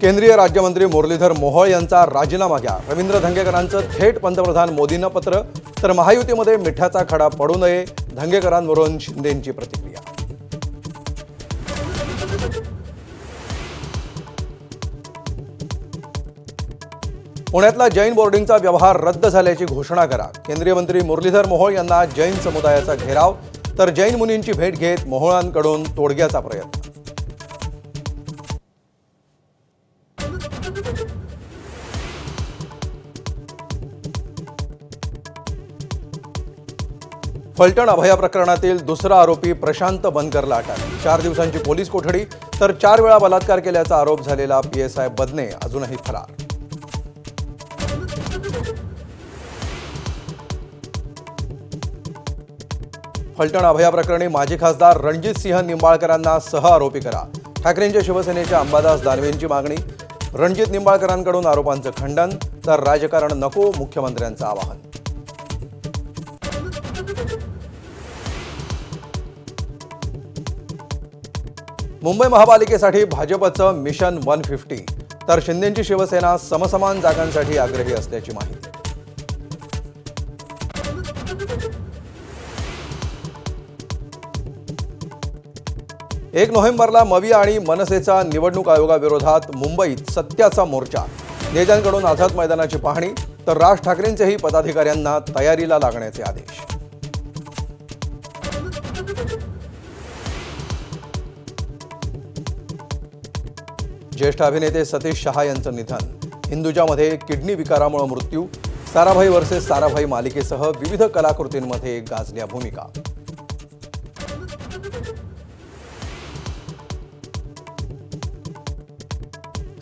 केंद्रीय राज्यमंत्री मुरलीधर मोहोळ यांचा राजीनामा घ्या. रवींद्र धंगेकरांचं थेट पंतप्रधान मोदींना पत्र. तर महायुतीमध्ये मिठाचा खडा पडू नये. धंगेकरांवरून शिंदेंची प्रतिक्रिया. पुण्यातला जैन बोर्डिंगचा व्यवहार रद्द झाल्याची घोषणा करा. केंद्रीय मंत्री मुरलीधर मोहोळ यांना जैन समुदायाचा घेराव तर जैन मुनींची भेट घेत मोहोळांकडून तोडग्याचा प्रयत्न. फलटण अभया प्रकरणातील दुसरा आरोपी प्रशांत बनकरला अटक. चार दिवसांची पोलीस कोठडी तर चार वेळा बलात्कार केल्याचा आरोप झालेला पीएसआय बदने. अजूनही फरार. फलटण अभया प्रकरणी माजी खासदार रणजित सिंह निंबाळकरांना सह आरोपी करा ठाकरेंच्या शिवसेनेच्या अंबादास दानवेंची मागणी रणजित निंबाळकरांकडून आरोपांचं खंडन तर राजकारण नको मुख्यमंत्र्यांचं आवाहन. मुंबई महापालिकेसाठी भाजपचं मिशन वन फिफ्टी तर शिंदेंची शिवसेना समसमान जागांसाठी आग्रही असल्याची माहिती. एक नोव्हेंबरला मवी आणि मनसेचा निवडणूक आयोगाविरोधात मुंबईत सत्याचा मोर्चा. नेत्यांकडून आझाद मैदानाची पाहणी तर राज ठाकरेंचेही पदाधिकाऱ्यांना तयारीला लागण्याचे आदेश. ज्येष्ठ अभिनेते सतीश शहा यांचं निधन. हिंदुजामध्ये किडनी विकारामुळे मृत्यू. साराभाई वर्सेस साराभाई मालिकेसह विविध कलाकृतींमध्ये गाजल्या भूमिका.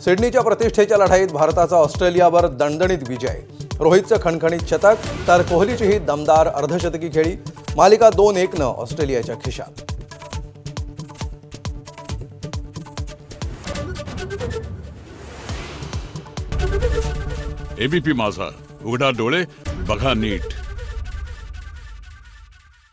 सिडनीच्या प्रतिष्ठेच्या लढाईत भारताचा ऑस्ट्रेलियावर दणदणीत विजय. रोहितचं खणखणीत शतक तर कोहलीचीही दमदार अर्धशतकी खेळी. मालिका दोन एकनं ऑस्ट्रेलियाच्या खिशात. एबीपी माझा. उघडा डोळे बघा नीट.